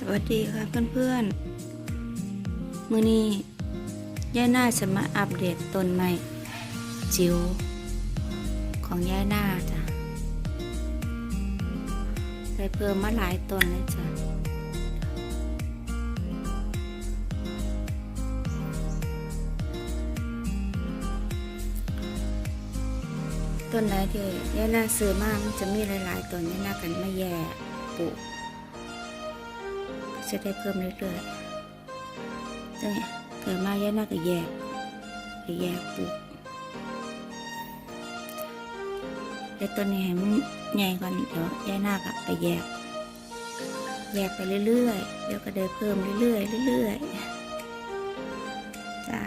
สวัสดีค่ะเพื่อนๆ มือนี้ย่าหน้าจะมาอัปเดตต้นไม้จิ๋วของย่าหน้าจ้ะได้เพิ่มมาหลายต้นเลยจ้ะต้นไหนที่ย่าหน้าซื้อมามันจะมีหลายๆต้นย่าหน้ากันมาแย่ปลูก จะได้เพิ่มเรื่อยๆซึ่งเกิดมาย่านาก็แยกไปแยกปลูกแต่ต้นนี้ให้มันใหญ่ก่อนเดี๋ยวย่านาก็ไปแยก แยกไปเรื่อยๆเดี๋ยวก็ได้เพิ่มเรื่อยๆเรื่อยๆจ้า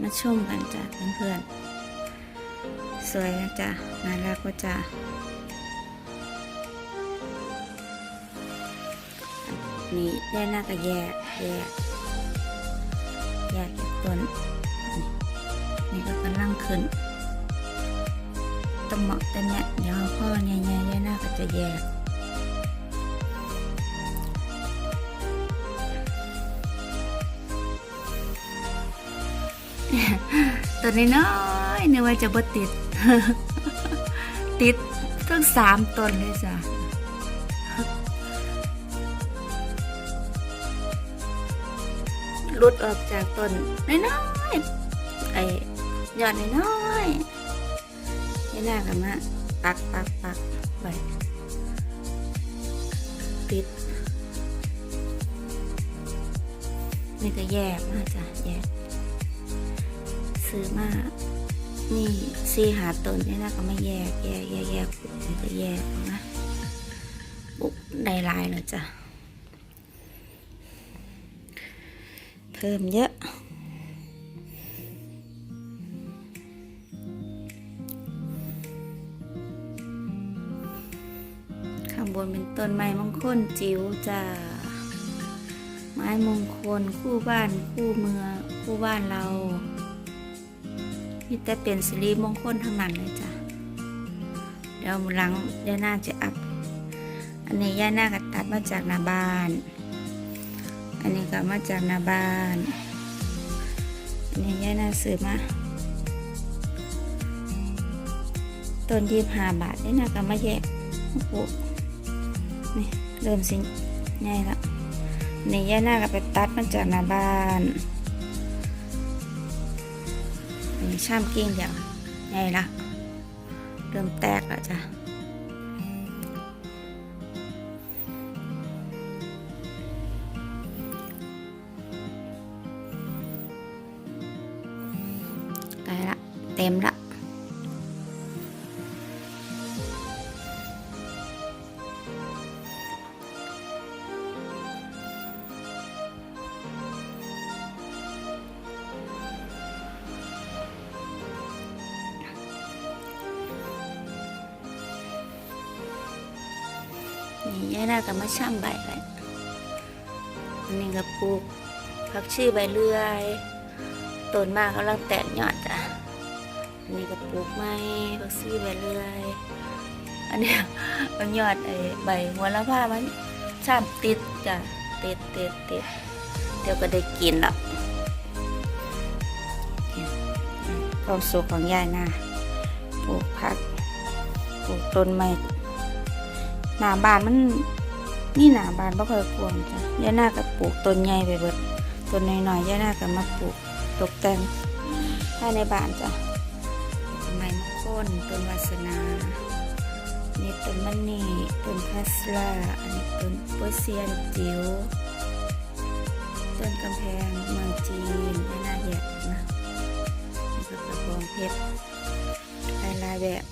มาชมกันจ้ะเพื่อนๆสวยนะจ้ะน่ารักก็จ้ะ นี่ได้หน้าก็แยกแยกแยกจากต้นนี่นี่ก็กำลังขึ้นต้องเหมาะแต่เนี่ยเดี๋ยวพ่อเนี่ยเนี่ได้หน้าก็จะแยกตัวน้อยๆนึกว่าจะบ่ติด ติดทั้งสามต้นเลยจ้ะ หลุดออกจากต้นน้อยๆไอ้ยอดน้อยๆนี่น่ากันมาปักปักปักไว้ติดนี่ก็แยกมาจ้ะแยกซื้อมานี่ซีหาต้นนี่น่าก็ไม่แยกแยกแยกแยกปุ๊บก็แยกนะปุ๊บได้ลายแล้วจ้ะ เพิ่มเยอะ ข้างบนเป็นต้นไม้มงคลจิ๋วจ้าไม้มงคลคู่บ้านคู่เมืองคู่บ้านเรามีแต่เป็นสิริมงคลทั้งนั้นเลยจ้ะเดี๋ยวหลังย่านาจะอัพ อันนี้ย่านาก็ตัดมาจากหน้าบ้าน อันนี้ก็มาจากนาบ้านอันนี้ย่านาซื้อมาต้นยี่ห้าบาทย่นาก็มาแยกปลูกนี่เริ่มสิใหญ่ละนี่ย่านาก็ไปตัดมาจากนาบ้านนนี้ช่ามกิ้งเดียวใหญ่ละเริ่มแตกแล้วจ้ะ เต็มละนี่ยายน่าก็มาช่ำใบไว้อันนี้ก็ปลูกผักชีใบเลื่อยต้นมากกำลังแตกยอดจ้ะ อันนี้ก็ปลูกไม้ผักชีใบเลื่อยอันนี้เอายอดไอ้ใบหัวละผ้ามันช่ำติดจ้ะติดติดติดเดี๋ยวก็ได้กินละความสุขของยายนะปลูกผักปลูกต้นไม้หน้าบ้านมันนี่หน้าบ้านบ่ค่อยกวงจ้ะย่านาก็ปลูกต้นใหญ่ไปเบิดต้นน้อยๆย่านาก็มาปลูกตกแต่งภายในบ้านจ้ะ ไม้มงคลต้นวาสนานี่ต้นมันนี่ต้นพัสลาอันนี้ต้นเปอร์เซียนจิ๋วต้นกำแพงเมืองจีนย่านาแยกนะนี่ก็กระบองเพชรหลายแบบ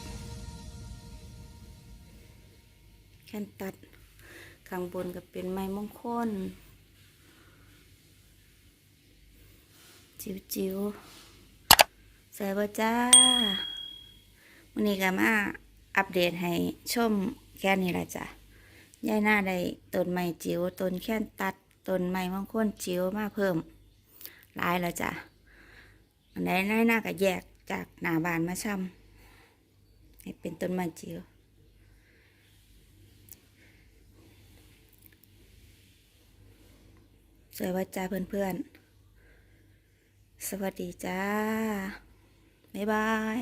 แค่นตัดข้างบนก็เป็นไม้มงคลจิ๋วจิ๋วๆใส่บ่จ้า วันนี้ก็มาอัปเดตให้ชมแค่นี้ละจ้ะยายหน้าได้ต้นไม้จิ๋วต้นแค่นตัดต้นไม้มงคลจิ๋วมาเพิ่มหลายล้วจ้ะอันไหนยายหน้าก็แยกจากหน้าบานมาช่ำให้เป็นต้นไม้จิ๋วสวยว่าจ้าเพื่อนๆ สวัสดีจ้า บ๊ายบาย